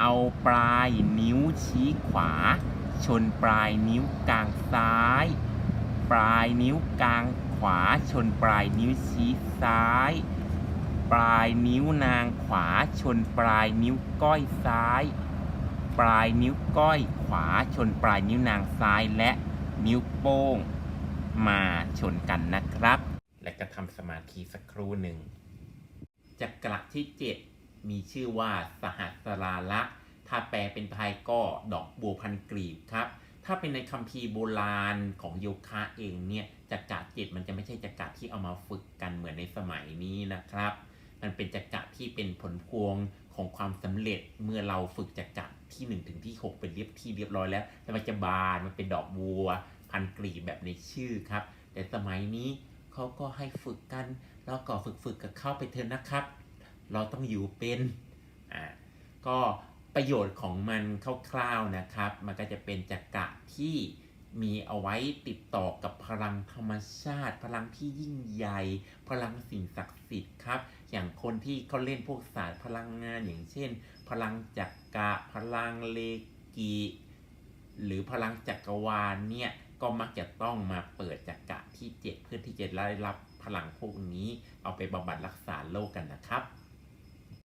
เอาปลายนิ้วชี้ขวา ชนปลายนิ้วกลางซ้าย ปลายนิ้วกลางขวา ชนปลายนิ้วชี้ซ้าย ปลายนิ้วนางขวา ชนปลายนิ้วก้อยซ้าย ปลายนิ้วก้อยขวา ชนปลายนิ้วนางซ้ายและนิ้วโป้ง มาชนกันนะครับ และก็ทำสมาธิสักครู่หนึ่งจักระที่ 7 มีชื่อว่าสหัสราละถ้าแปลเป็นไทยก็ดอกบัวพันกลีบครับ ถ้าเป็นในคัมภีร์โบราณของโยคะเองเนี่ยจักระเจ็ดมันจะไม่ใช่จักระที่เอามาฝึกกันเหมือนในสมัยนี้นะครับ มันเป็นจักระที่เป็นผลพวงของความสำเร็จเมื่อเราฝึกจักระที่ 1 ถึงที่ 6 เป็นเรียบที่เรียบร้อยแล้วแต่มันจะบานมันเป็นดอกบัว พันกลีบแบบในชื่อครับ แต่สมัยนี้เขาก็ให้ฝึกกัน แล้วก็ฝึกฝึกๆกับเข้าไปเถอะนะครับ เราต้องอยู่เป็นอ่าก็ประโยชน์ของมันคร่าวๆนะครับ มันก็จะเป็นจักระที่มีเอาไว้ติดต่อกับพลังธรรมชาติ พลังที่ยิ่งใหญ่ พลังสิ่งศักดิ์สิทธิ์ครับ อย่างคนที่เขาเล่นพวกศาสตร์พลังงานอย่างเช่น พลังจักระพลังเลกีหรือพลังจักรวาลเนี่ยก็มักจะต้องมาเปิดจักระที่ 7 เพื่อที่จะได้รับพลังพวกนี้ เอาไปบำบัดรักษาโรคกันนะครับ